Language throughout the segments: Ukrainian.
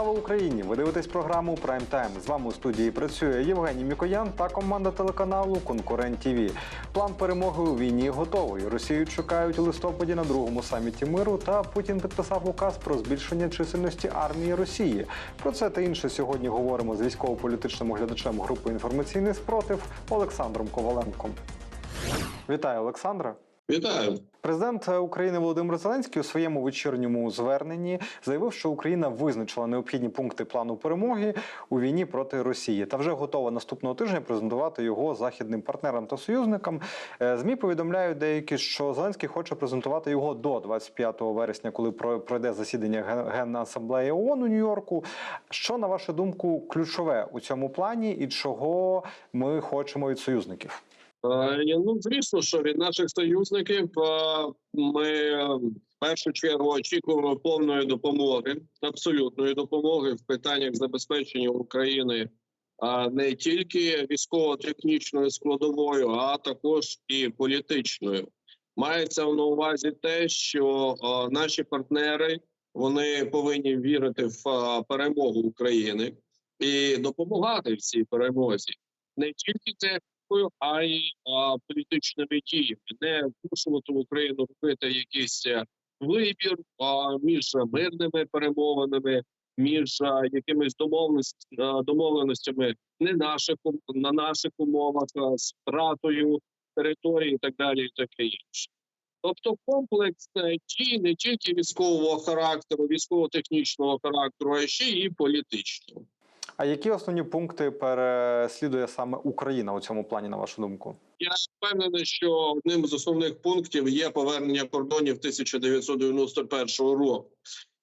Слава Україні! Ви дивитесь програму Прайм Тайм. З вами у студії працює Євгеній Мікоян та команда телеканалу Конкурент ТІВІ. План перемоги у війні готовий. Росію чекають у листопаді на другому саміті миру. Та Путін підписав указ про збільшення чисельності армії Росії. Про це та інше сьогодні говоримо з військово-політичним оглядачем групи інформаційний спротив Олександром Коваленком. Вітаю, Олександра. Вітаю. Президент України Володимир Зеленський у своєму вечірньому зверненні заявив, що Україна визначила необхідні пункти плану перемоги у війні проти Росії та вже готова наступного тижня презентувати його західним партнерам та союзникам. Е, Змі повідомляють деякі, що Зеленський хоче презентувати його до 25 вересня, коли про- пройде засідання Ген- Генасамблеї ООН у Нью-Йорку. Що на вашу думку ключове у цьому плані, і чого ми хочемо від союзників? Е, Ну, звісно, що від наших союзників е, ми е, в першу чергу очікуємо повної допомоги, абсолютної допомоги в питаннях забезпечення України не тільки військово-технічною складовою, а також і політичною. Мається на увазі те, що наші партнери вони повинні вірити в перемогу України і допомагати в цій перемозі, не тільки технікою, а й а, політичними діями, не змушувати Україну робити якийсь е, вибір а, між мирними перемовинами, між а, якимись домовленостями, домовленостями не наших на наших умовах, а, з втратою території і так далі, і таке інше. Тобто комплекс е, дій не тільки військового характеру, військово-технічного характеру, а ще і політичного. А які основні пункти переслідує саме Україна у цьому плані, на вашу думку? Я впевнений, що одним з основних пунктів є повернення кордонів 1991 року,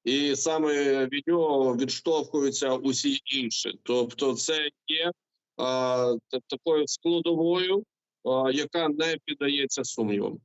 і саме від нього відштовхуються усі інші. Тобто, це є а, такою складовою, а, яка не піддається сумнівам.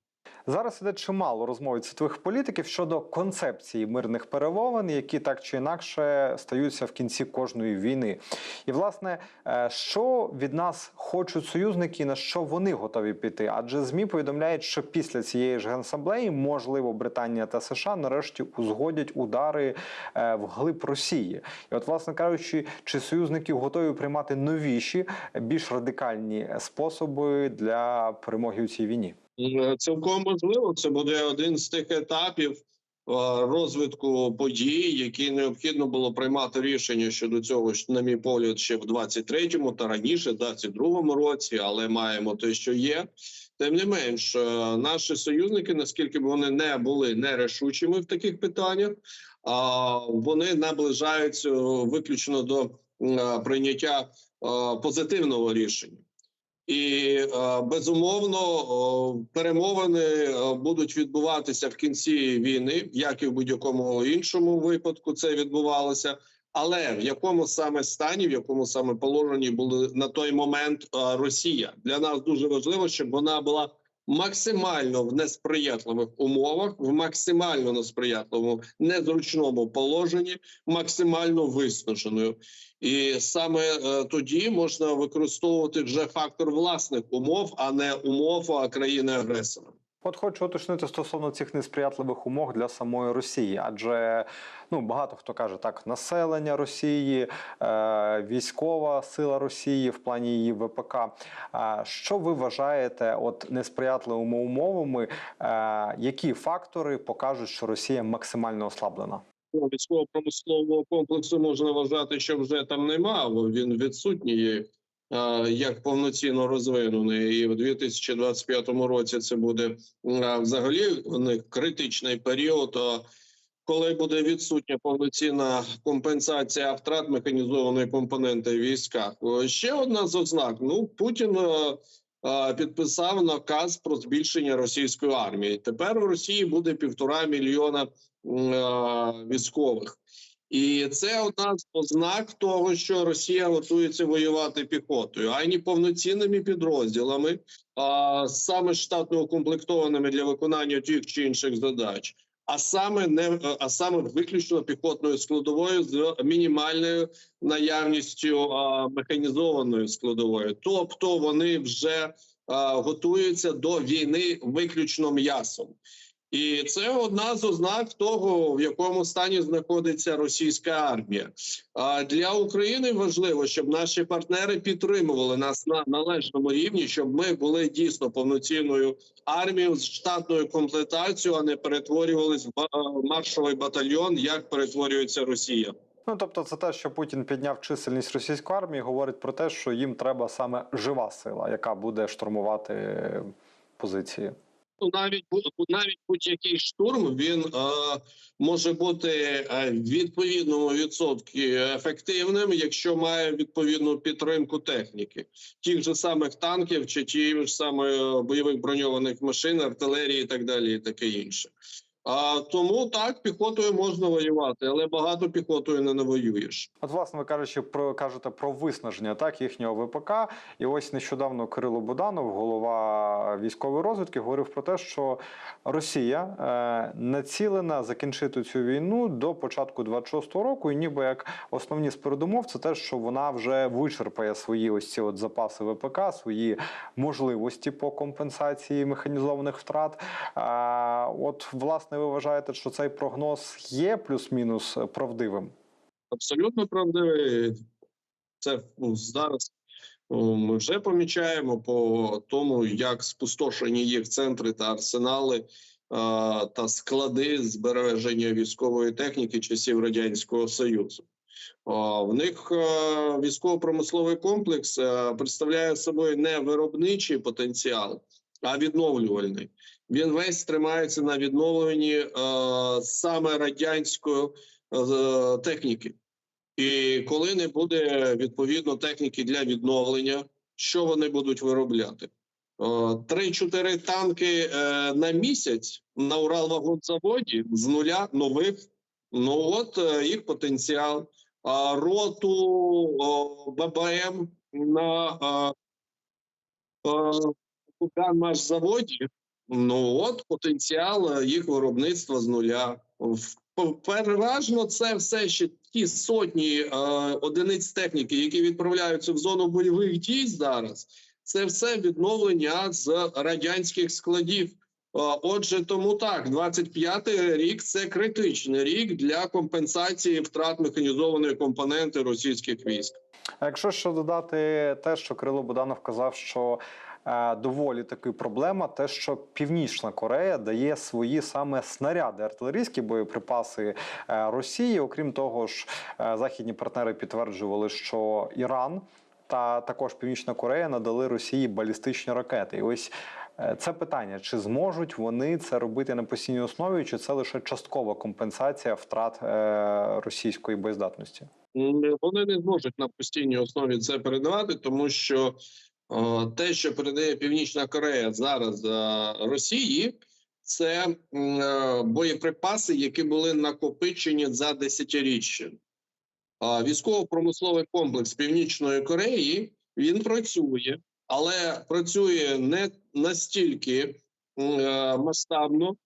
Зараз іде чимало розмов від світових політиків щодо концепції мирних перемовин, які так чи інакше стаються в кінці кожної війни. І власне, е, що від нас хочуть союзники, на що вони готові піти? Адже змі повідомляють, що після цієї ж генасамблеї, можливо, Британія та США нарешті узгодять удари е, вглиб Росії. І, от, власне кажучи, чи союзники готові приймати новіші, більш радикальні способи для перемоги у цій війні? Е, Цілком можливо, це буде один з тих етапів е, розвитку подій, які необхідно було приймати рішення щодо цього, на мій погляд, ще в 23-му та раніше, в 22-му році, але маємо те, що є. Тим не менш, е, наші союзники, наскільки б вони не були нерішучими в таких питаннях, вони наближаються виключно до прийняття позитивного рішення. І е, безумовно перемовини е, будуть відбуватися в кінці війни, як і в будь-якому іншому випадку це відбувалося. Але в якому саме стані, в якому саме положенні були на той момент е, Росія для нас дуже важливо, щоб вона була максимально в несприятливих умовах, в максимально несприятливому незручному положенні, максимально виснаженою. І саме е, тоді можна використовувати вже фактор власних умов, а не умов країни-агресора. От хочу уточнити стосовно цих несприятливих умов для самої Росії, адже ну багато хто каже так: населення Росії, е, військова сила Росії в плані її ВПК. Е, що ви вважаєте, от несприятливими умовами, е, які фактори покажуть, що Росія максимально ослаблена? Ну, Військово-промислового комплексу можна вважати, що вже там нема, він відсутній як повноцінно розвинений. І в 2025 році це буде е, взагалі в них критичний період. е, Коли буде відсутня повноцінна компенсація втрат механізованої компоненти в військах, ще одна з ознак: ну Путін е, е, підписав наказ про збільшення російської армії. Тепер у Росії буде півтора мільйона е, військових. І це одна з ознак того, що Росія готується воювати піхотою, а не повноцінними підрозділами, а саме штатно укомплектованими для виконання тих чи інших задач, а саме не а саме виключно піхотною складовою з мінімальною наявністю а, механізованої складової. Тобто вони вже а, готуються до війни виключно м'ясом. І це одна з ознак того, в якому стані знаходиться російська армія. А для України важливо, щоб наші партнери підтримували нас на належному рівні, щоб ми були дійсно повноцінною армією з штатною комплектацією, а не перетворювались в маршовий батальйон, як перетворюється Росія. Ну тобто, це те, що Путін підняв чисельність російської армії, говорить про те, що їм треба саме жива сила, яка буде штурмувати е, позиції. Навіть навіть будь-який штурм він е, може бути е, відповідному відсотку ефективним, якщо має відповідну підтримку техніки, тих же самих танків чи тієї ж самої бойових броньованих машин, артилерії і так далі, і таке інше. А тому так піхотою можна воювати, але багато піхотою не навоюєш. От, власне, ви кажучи про кажете про виснаження так їхнього ВПК. І ось нещодавно Кирило Буданов, голова військової розвідки, говорив про те, що Росія е, націлена закінчити цю війну до початку 26-го року, і ніби як основні з передумов, це те, що вона вже вичерпає свої ось ці от запаси ВПК, свої можливості по компенсації механізованих втрат. А, от, власне, ви вважаєте, що цей прогноз є плюс-мінус правдивим? абсолютно правдивий. Це ну, зараз ми вже помічаємо по тому, як спустошені їх центри та арсенали е, та склади збереження військової техніки часів радянського союзу. В них е, військово-промисловий комплекс е, представляє собою не виробничий потенціал, а відновлювальний. Він весь тримається на відновленні е, саме радянської е, техніки. І коли не буде відповідно техніки для відновлення, що вони будуть виробляти? Три-чотири танки е, на місяць на Уралвагонзаводі з нуля нових. Ну от е, їх потенціал. Роту ББМ на Курганмашзаводі. Ну от потенціал е, їх виробництва з нуля. Переважно це все ще ті сотні е, одиниць техніки, які відправляються в зону бойових дій зараз. Це все відновлення з радянських складів. Е, Отже, тому так, 25-й рік це критичний рік для компенсації втрат механізованої компоненти російських військ. А якщо ще додати те, що Кирило Буданов казав, що доволі таки проблема, те, що Північна Корея дає свої саме снаряди, артилерійські боєприпаси е, Росії. Окрім того ж, е, західні партнери підтверджували, що Іран та також Північна Корея надали Росії балістичні ракети. І ось е, це питання: чи зможуть вони це робити на постійній основі, чи це лише часткова компенсація втрат е, російської боєздатності? Вони не зможуть на постійній основі це передавати, тому що е, те, що передає Північна Корея зараз е, Росії, це е, боєприпаси, які були накопичені за десятиріччя. Військово-промисловий комплекс Північної Кореї він працює, але працює не настільки е, масштабно,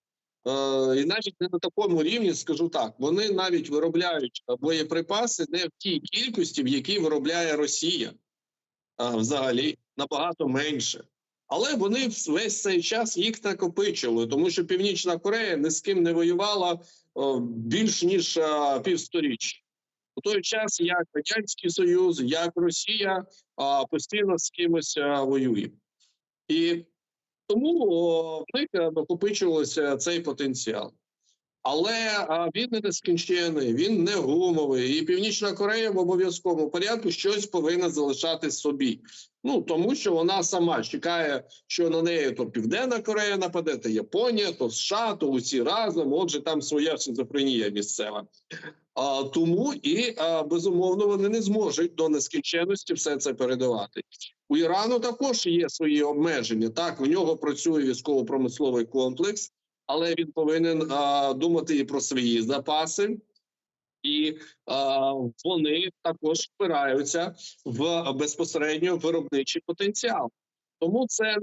Е, і навіть не на такому рівні, скажу так, вони навіть виробляють боєприпаси не в тій кількості, в якій виробляє Росія взагалі набагато менше. Але вони весь цей час їх накопичили, тому що Північна Корея ні з ким не воювала більш ніж а, півсторіччя. У той час як Радянський Союз, як Росія постійно з кимось воює. І тому в них е, накопичувався цей потенціал. Але він не нескінчений, він не гумовий, і Північна Корея в обов'язковому порядку щось повинна залишати собі. Ну тому що вона сама чекає, що на неї то Південна Корея нападе, то Японія, то США, то усі разом. Отже, там своя шизофренія місцева. А, тому і а, безумовно вони не зможуть до нескінченності все це передавати. У Ірану також є свої обмеження. Так, у нього працює військово-промисловий комплекс, але він повинен а, думати і про свої запаси, і а, вони також впираються в безпосередньо виробничий потенціал. Тому це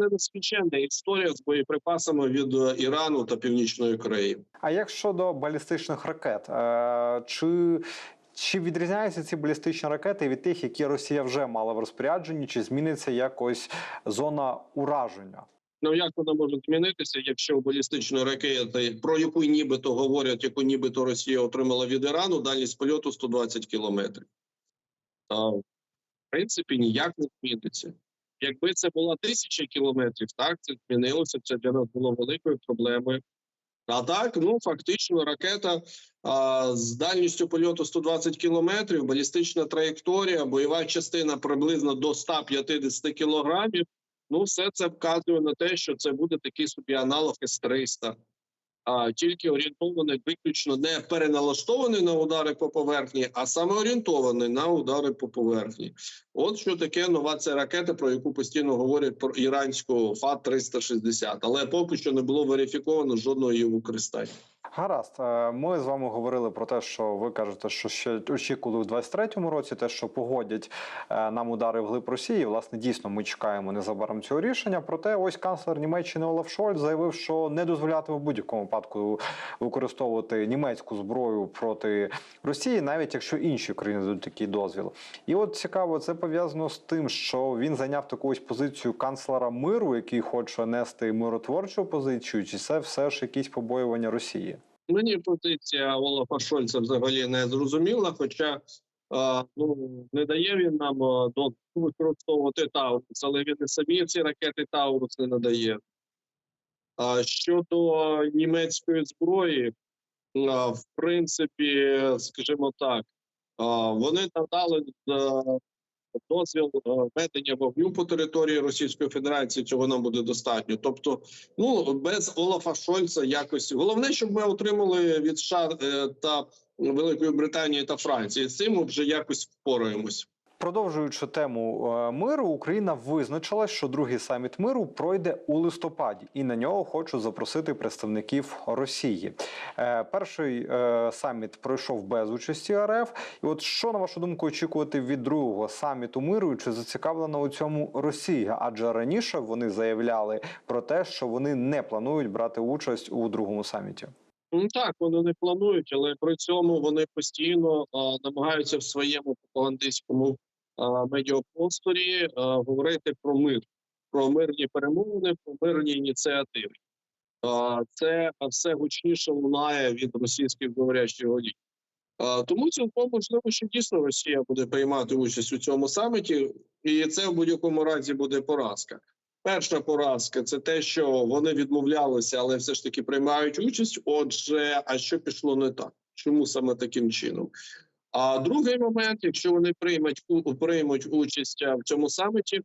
не історія з боєприпасами від е, Ірану та Північної Кореї. А як щодо балістичних ракет, Е, чи, чи відрізняються ці балістичні ракети від тих, які Росія вже мала в розпорядженні, чи зміниться якось зона ураження? Ну як вона може змінитися, якщо балістичної ракети, про яку нібито говорять, яку нібито Росія отримала від Ірану, дальність польоту 120 кілометрів. А, в принципі, ніяк не зміниться. Якби це була тисяча кілометрів, так це змінилося. Це для нас було великою проблемою. А так, ну фактично, ракета а, з дальністю польоту 120 кілометрів, балістична траєкторія, бойова частина приблизно до 150 кілограмів. Ну, все це вказує на те, що це буде такий собі аналог С-300, а тільки орієнтований виключно не переналаштований на удари по поверхні, а саме орієнтований на удари по поверхні. От що таке нова ця ракета, про яку постійно говорять про іранську ФАТ-360, але поки що не було верифіковано жодного її використання. Гаразд, Е, ми з вами говорили про те, що ви кажете, що ще очікували у 23-му році, те, що погодять е, нам удари вглиб Росії. Власне, дійсно, ми чекаємо незабаром цього рішення. Проте, ось канцлер Німеччини Олаф Шольц заявив, що не дозволятиме в будь-якому випадку використовувати німецьку зброю проти Росії, навіть якщо інші країни дадуть такий дозвіл. І от цікаво, це пов'язано з тим, що він зайняв таку ось позицію канцлера миру, який хоче нести миротворчу позицію, чи це все ж якісь побоювання Росії? Мені позиція Олафа Шольца взагалі не зрозуміла, хоча ну не дає він нам дозволу використовувати Таурус, але він і самі ці ракети Таурус не надає. А щодо німецької зброї, в принципі, скажімо так, вони надали дозвіл е, ведення вогню по території Російської Федерації. Цього нам буде достатньо. Тобто, ну без Олафа Шольца якось головне, щоб ми отримали від США е, та Великої Британії та Франції. З цим вже якось впораємось. Продовжуючи тему е, миру, Україна визначила, що другий саміт миру пройде у листопаді, і на нього хочуть запросити представників Росії. Е, Перший е, саміт пройшов без участі РФ. І от що на вашу думку очікувати від другого саміту миру? Чи зацікавлена у цьому Росія? Адже раніше вони заявляли про те, що вони не планують брати участь у другому саміті. Ну так, вони не планують, але при цьому вони постійно а, намагаються в своєму пропагандистському медіапросторі говорити про мир, про мирні перемовини, про мирні ініціативи. Це все гучніше лунає від російських говорящих голів. Тому цілком можливо, що дійсно Росія буде приймати участь у цьому саміті, і це в будь-якому разі буде поразка. Перша поразка це те, що вони відмовлялися, але все ж таки приймають участь. Отже, а що пішло не так? Чому саме таким чином? А другий момент, якщо вони приймуть приймуть участь в цьому саміті,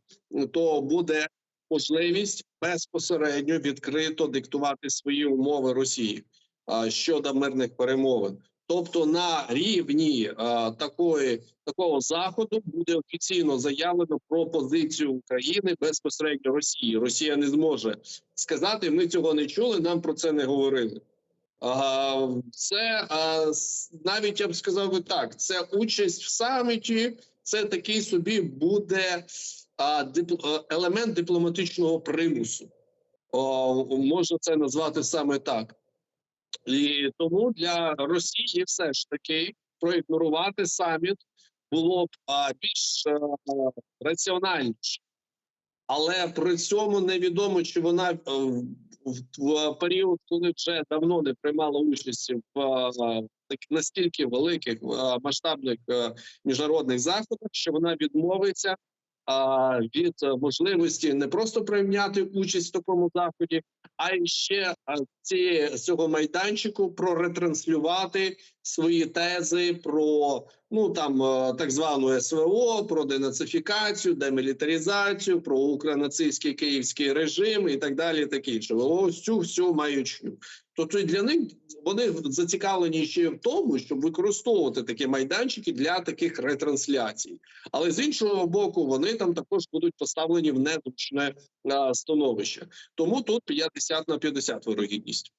то буде можливість безпосередньо відкрито диктувати свої умови Росії а, щодо мирних перемовин. Тобто на рівні а, такої такого заходу буде офіційно заявлено про позицію України безпосередньо Росії. Росія не зможе сказати: ми цього не чули, нам про це не говорили. Це навіть я б сказав би так: це участь в саміті, це такий собі буде а, елемент дипломатичного примусу. Можна це назвати саме так. І тому для Росії все ж таки проігнорувати саміт було б більш раціональніше. Але при цьому невідомо, чи вона е, в, в період, коли вже давно не приймала участі в так настільки великих масштабних міжнародних заходах, що вона відмовиться від е, можливості не просто прийняти участь в такому заході, а й ще ці, цього майданчику проретранслювати свої тези про ну там е, так звану СВО, про денацифікацію, демілітаризацію, про укранацистський київський режим і так далі. і Таке інше. Ось цю всю маючню. Тобто для них вони зацікавлені ще в тому, щоб використовувати такі майданчики для таких ретрансляцій. Але з іншого боку, вони там також будуть поставлені в незручне становище. Тому тут 50 на 50 вирогідність.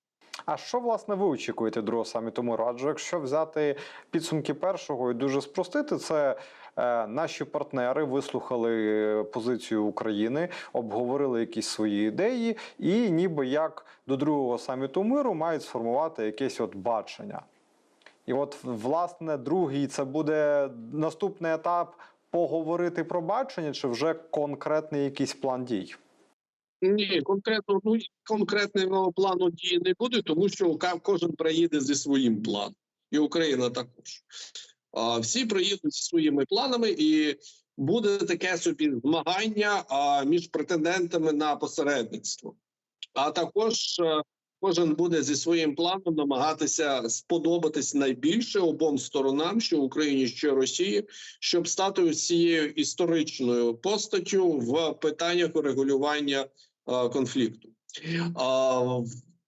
А що власне ви очікуєте другого саміту миру? Адже якщо взяти підсумки першого і дуже спростити, це е, наші партнери вислухали позицію України, обговорили якісь свої ідеї, і ніби як до другого саміту миру мають сформувати якесь от бачення. І от, власне, другий це буде наступний етап поговорити про бачення, чи вже конкретний якийсь план дій? Ні, конкретно ну конкретного плану дії не буде, тому що кожен приїде зі своїм планом, і Україна також. А, всі приїдуть зі своїми планами, і буде таке собі змагання а, між претендентами на посередництво. А також е, кожен буде зі своїм планом намагатися сподобатись найбільше обом сторонам, що Україні, що Росії, щоб стати цією історичною постаттю в питаннях урегулювання конфлікту.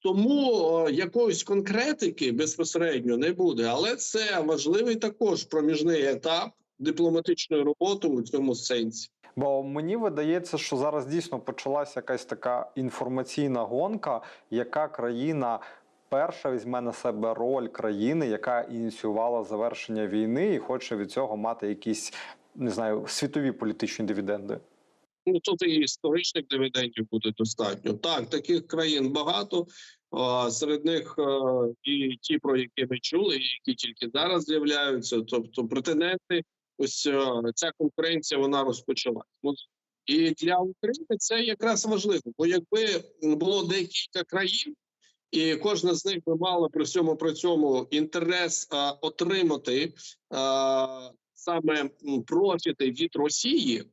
Тому якоїсь конкретики безпосередньо не буде, але це важливий також проміжний етап дипломатичної роботи у цьому сенсі. Бо мені видається, що зараз дійсно почалася якась така інформаційна гонка, яка країна перша візьме на себе роль країни, яка ініціювала завершення війни і хоче від цього мати якісь не знаю світові політичні дивіденди. Ну тут і історичних дивідендів буде достатньо. Так, таких країн багато. Серед них е, і ті, про які ми чули, які тільки зараз з'являються. Тобто, претенденти, ось е, ця конкуренція вона розпочалась. І для України це якраз важливо, бо якби було декілька країн, і кожна з них би мала при всьому при цьому інтерес а, отримати а, саме профіти від Росії.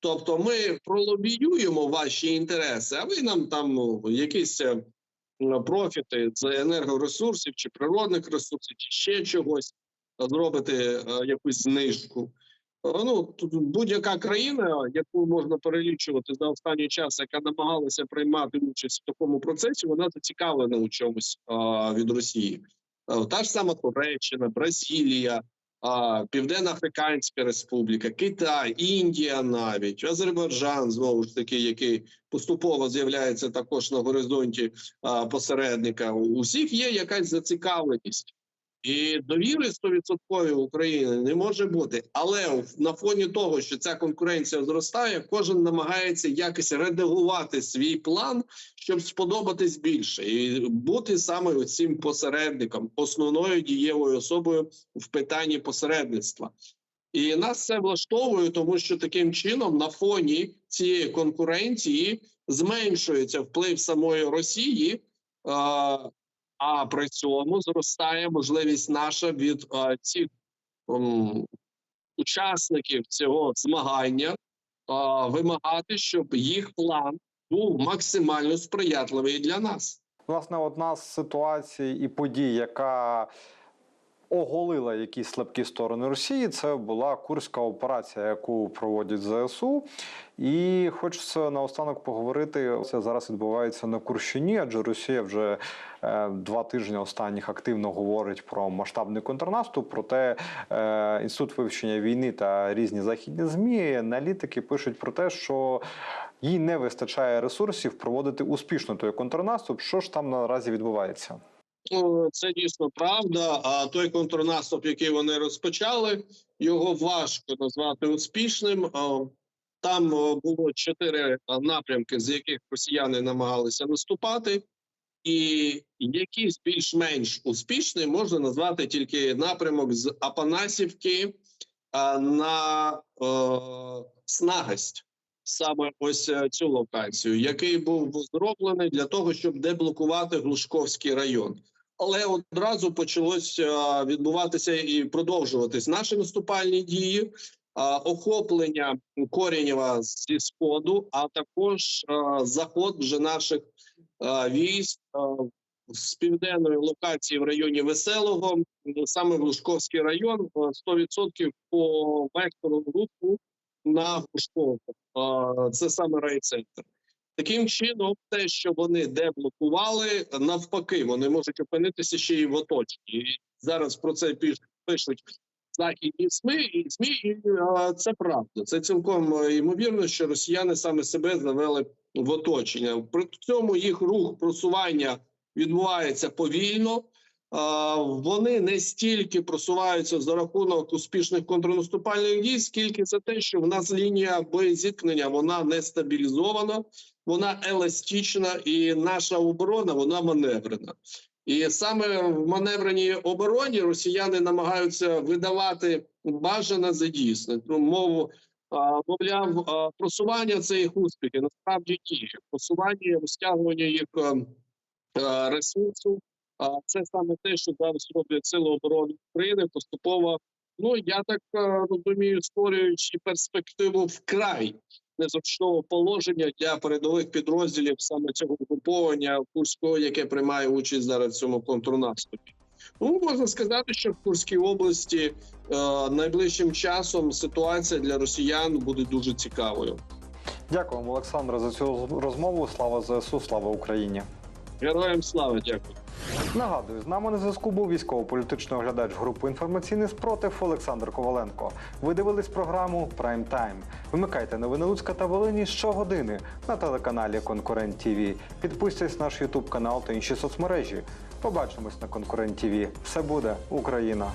Тобто ми пролобіюємо ваші інтереси, а ви нам там ну, якісь е, профіти з енергоресурсів чи природних ресурсів, чи ще чогось зробите е, якусь знижку. Е, Ну будь-яка країна, яку можна перелічувати за останній час, яка намагалася приймати участь в такому процесі, вона зацікавлена у чомусь а, від Росії. Та ж сама Туреччина, Бразилія, Південно-Африканська Республіка, Китай, Індія, навіть Азербайджан, знову ж таки, який поступово з'являється також на горизонті посередника. У всіх є якась зацікавленість. І довіри 100% України не може бути. Але на фоні того, що ця конкуренція зростає, кожен намагається якось редагувати свій план, щоб сподобатись більше, і бути саме цим посередником, основною дієвою особою в питанні посередництва. І нас це влаштовує, тому що таким чином на фоні цієї конкуренції зменшується вплив самої Росії. А, при цьому зростає можливість наша від а, цих м, учасників цього змагання а, вимагати, щоб їх план був максимально сприятливий для нас. Власне, одна з ситуацій і подій, яка оголила якісь слабкі сторони Росії, це була курська операція, яку проводять ЗСУ. І хочеться наостанок поговорити. Це зараз відбувається на Курщині, адже Росія вже е, два тижні останніх активно говорить про масштабний контрнаступ. Проте е, інститут вивчення війни та різні західні змі аналітики пишуть про те, що їй не вистачає ресурсів проводити успішно той контрнаступ. Що ж там наразі відбувається? Це дійсно правда. А той контрнаступ, який вони розпочали, його важко назвати успішним. Там було чотири напрямки, з яких росіяни намагалися наступати, і якийсь більш-менш успішний можна назвати тільки напрямок з Апанасівки на Снагость. Саме ось е, цю локацію, який був зроблений для того, щоб деблокувати Глушковський район. Але одразу почалось е, відбуватися і продовжуватись наші наступальні дії, охоплення Коренєва зі сходу, а також е, заход вже наших е, військ з південної локації в районі Веселого, саме Глушковський район, е, 100% по вектору руху на Глушковку. Е, Це саме райцентр. Таким чином, те, що вони деблокували, навпаки, вони можуть опинитися ще й в оточенні. І зараз про це пиш- пишуть західні СМІ, і СМІ, і це правда. Це цілком е, ймовірно, що росіяни саме себе завели в оточення. При цьому їх рух просування відбувається повільно. Вони не стільки просуваються за рахунок успішних контрнаступальних дій, скільки за те, що в нас лінія боєзіткнення вона не стабілізована, вона еластична, і наша оборона вона маневрена. І саме в маневреній обороні росіяни намагаються видавати бажане за дійсне. Ну, мову мовляв, просування це їх успіхи. Насправді ні. Просування, розтягування їх ресурсу. А це саме те, що зараз роблять сили оборони України поступово. Ну я так е, розумію, створюючи перспективу вкрай незручного положення для передових підрозділів саме цього угруповання Курського, яке приймає участь зараз в цьому контрнаступі. Ну можна сказати, що в Курській області е, найближчим часом ситуація для росіян буде дуже цікавою. Дякую вам, Олександре, за цю розмову. Слава ЗСУ, слава Україні. Героям слава, дякую. Нагадую, з нами на зв'язку був військово-політичний оглядач групи інформаційний спротив Олександр Коваленко. Ви дивились програму Прайм Тайм. Вимикайте новини Луцька та Волині щогодини на телеканалі Конкурент ТВ. Підписуйтесь на наш Ютуб канал та інші соцмережі. Побачимось на Конкурент ТВ. Все буде Україна!